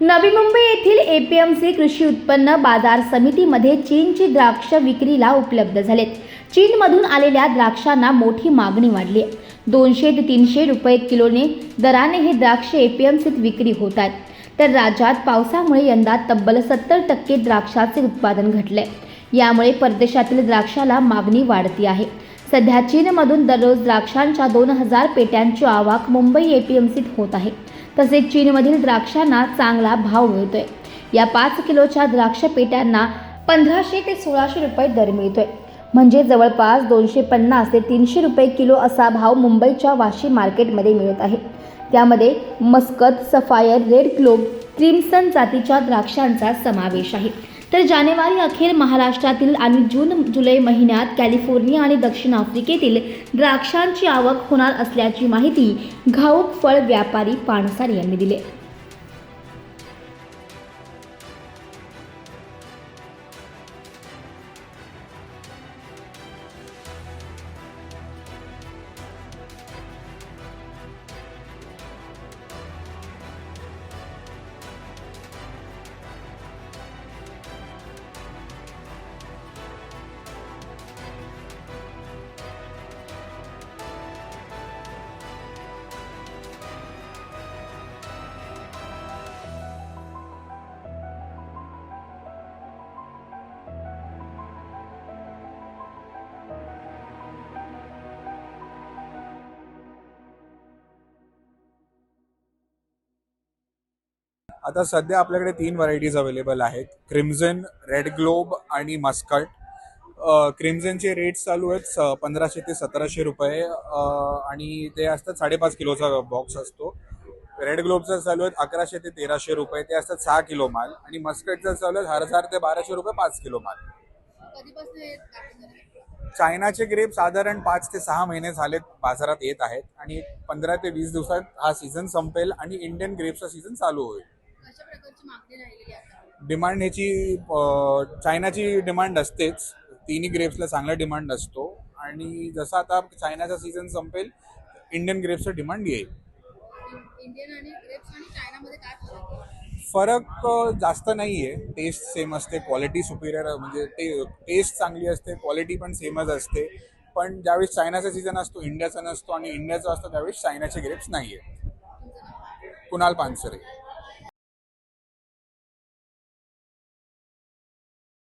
नवी मुंबई येथील एपीएमसी कृषी उत्पन्न बाजार समितीमध्ये चीनची द्राक्ष विक्रीला उपलब्ध झालेत. चीनमधून आलेल्या द्राक्षांना मोठी मागणी वाढली आहे. दोनशे ते तीनशे रुपये किलोने दराने हे द्राक्ष एपीएमसीत विक्री होत आहेत. तर राज्यात पावसामुळे यंदा तब्बल सत्तर टक्के द्राक्षाचे उत्पादन घटले. यामुळे परदेशातील द्राक्षाला मागणी वाढती आहे. सध्या चीनमधून दररोज द्राक्षांच्या दोन हजार पेट्यांची आवक मुंबई एपीएमसीत होत आहे. तसेच चीनमधील द्राक्षांना चांगला भाव मिळतोय. या पाच किलोच्या द्राक्ष पेट्यांना पंधराशे ते सोळाशे रुपये दर मिळतोय. म्हणजे जवळपास दोनशे पन्नास ते तीनशे रुपये किलो असा भाव मुंबईच्या वाशी मार्केटमध्ये मिळत आहे. त्यामध्ये muscat sapphire red globe crimson जातीच्या द्राक्षांचा समावेश आहे. तर जानेवारी अखेर महाराष्ट्रातील आणि जून जुलै महिन्यात कॅलिफोर्निया आणि दक्षिण आफ्रिकेतील द्राक्षांची आवक होणार असल्याची माहिती घाऊक फळ व्यापारी पानसार यांनी दिली. आता सध्या आपल्याकडे तीन व्हरायटीज अवेलेबल आहेत. क्रिम्झन रेड ग्लोब आणि मस्कट क्रिम्झनचे रेट्स चालू आहेत पंधराशे ते सतराशे रुपये. आणि ते असतात साडेपाच किलोचा बॉक्स असतो. रेड ग्लोबचा चालू आहेत अकराशे ते तेराशे रुपये. ते असतात सहा किलो माल. आणि मस्कटचा चालू आहेत हजार ते बाराशे रुपये पाच किलो माल. झालं? चायनाचे ग्रेप साधारण पाच ते सहा महिने झालेत बाजारात येत आहेत. आणि पंधरा ते वीस दिवसात हा सीझन संपेल आणि इंडियन ग्रेप्सचा सीझन चालू होईल. डिमांड ह्याची चायनाची डिमांड असतेच. तिन्ही ग्रेप्सला चांगला डिमांड असतो. आणि जसं आता चायनाचा सीझन संपेल इंडियन ग्रेप्सचं डिमांड येईल. फरक जास्त नाही आहे टेस्ट सेम असते क्वालिटी सुपिरियर म्हणजे ते टेस्ट चांगली असते क्वालिटी पण सेमच असते. पण ज्यावेळेस चायनाचा सीझन असतो इंडियाचा नसतो आणि इंडियाचा असतो त्यावेळेस चायनाचे ग्रेप्स नाही आहे? कुणाल पानसरे.